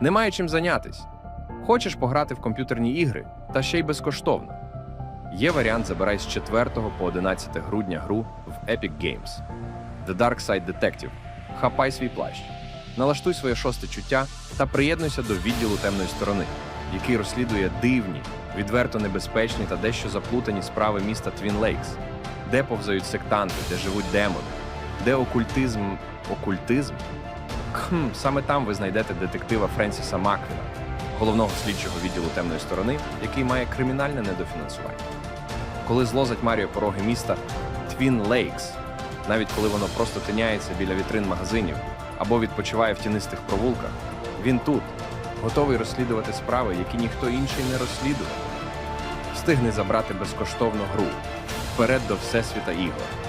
Немає чим зайнятись. Хочеш пограти в комп'ютерні ігри, та ще й безкоштовно. Є варіант забирай з 4 по 11 грудня гру в Epic Games. The Dark Side Detective. Хапай свій плащ. Налаштуй своє шосте чуття та приєднуйся до відділу темної сторони, який розслідує дивні, відверто небезпечні та дещо заплутані справи міста Твін Лейкс, де повзають сектанти, де живуть демони, де окультизм. Окультизм? Кхм, саме там ви знайдете детектива Френсіса Маквіна, головного слідчого відділу темної сторони, який має кримінальне недофінансування. Коли зло затьмарює пороги міста Твін Лейкс, навіть коли воно просто тиняється біля вітрин магазинів або відпочиває в тінистих провулках, він тут, готовий розслідувати справи, які ніхто інший не розслідує. Встигни забрати безкоштовну гру вперед до Всесвіта ігор.